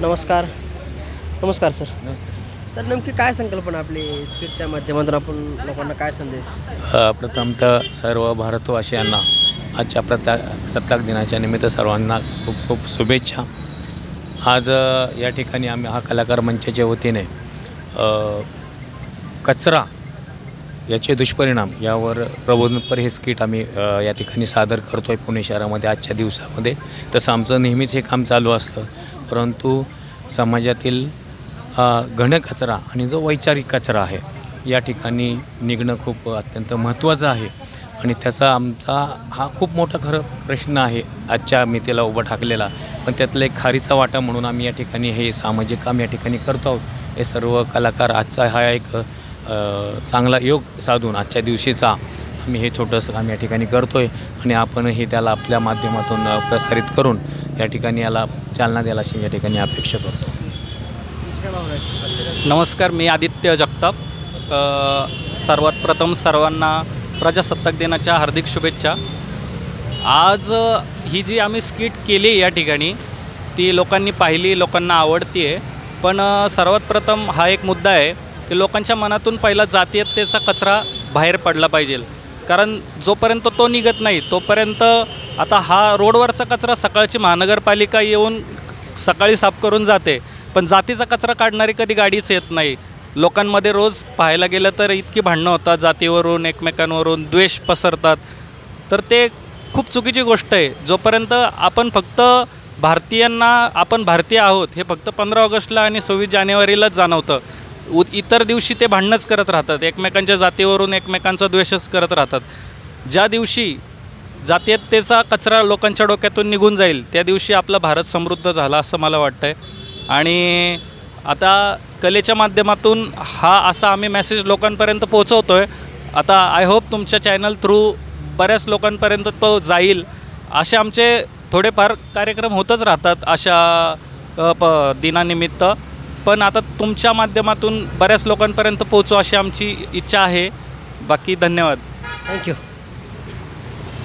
नमस्कार. नमस्कार sir. Sir नेमकी काय संकल्पना आपली स्किटच्या माध्यमातून आपण लोकांना काय संदेश? प्रथमतः सर्व भारतवासियांना आजच्या प्रता सत्ताक दिनाच्या निमित्त सर्वांना खूप खूप शुभेच्छा. आज या ठिकाणी आम्ही हा कलाकार मंचाच्या वतीने कचरा याचे दुष्परिणाम यावर प्रबोधनपर हे स्किट आम्ही या ठिकाणी सादर करतो आहे पुणे शहरामध्ये आजच्या दिवसामध्ये. तसं आमचं नेहमीच हे काम चालू असतं. परंतु समाजातील घन कचरा आणि जो वैचारिक कचरा आहे या ठिकाणी निघणं खूप अत्यंत महत्त्वाचं आहे. आणि त्याचा आमचा हा खूप मोठा खरं प्रश्न आहे आजच्या मी त्याला उभा ठाकलेला. पण त्यातला एक खारीचा वाटा म्हणून आम्ही या ठिकाणी हे सामाजिक काम या ठिकाणी करतो आहोत. हे सर्व कलाकार आजचा हा एक चांगला योग साधून आजच्या दिवशीचा आम्ही हे छोटंसं काम या ठिकाणी करतो आहे आणि आपणही त्याला आपल्या माध्यमातून प्रसारित करून या ठिकाणी याला चालना द्यायला अशी या ठिकाणी अपेक्षा करतो. नमस्कार मी आदित्य जगताप. सर्वात प्रथम सर्वांना प्रजासत्ताक दिनाच्या हार्दिक शुभेच्छा. आज ही जी आम्ही स्किट केली या ठिकाणी ती लोकांनी पाहिली लोकांना आवडती आहे पण सर्वात प्रथम हा एक मुद्दा आहे की लोकांच्या मनातून पहिला जातीयतेचा कचरा बाहेर पडला पाहिजे. कारण जोपर्यंत तो निघत नाही तोपर्यंत आता हा रोडवरचा कचरा सकाळची महानगरपालिका येऊन सकाळी साफ करून जाते. पण जातीचा कचरा काढणारी कधी गाडीच येत नाही. लोकांमध्ये रोज पाहायला गेलं तर इतकी भांडणं होतात जातीवरून एकमेकांवरून द्वेष पसरतात. तर ते खूप चुकीची गोष्ट आहे. जोपर्यंत आपण फक्त भारतीयांना आपण भारतीय आहोत हे फक्त पंधरा ऑगस्टला आणि सव्वीस जानेवारीलाच जाणवतं. उ इतर दिवशी ते भांडणंच करत राहतात. एकमेकांच्या जातीवरून एकमेकांचा द्वेषच करत राहतात. ज्या दिवशी जातीयतेचा कचरा लोकांच्या डोक्यातून निघून जाईल त्या दिवशी आपला भारत समृद्ध झाला असं मला वाटतं आहे आणि आता कलेच्या माध्यमातून हा असा आम्ही मेसेज लोकांपर्यंत पोहोचवतो आहे आता आय होप तुमच्या चॅनल थ्रू बऱ्याच लोकांपर्यंत तो जाईल. असे आमचे थोडेफार कार्यक्रम होतच राहतात अशा प दिनानिमित्त. पण आता तुमच्या माध्यमातून बऱ्याच लोकांपर्यंत पोहोचू अशी आमची इच्छा आहे. बाकी धन्यवाद. थँक्यू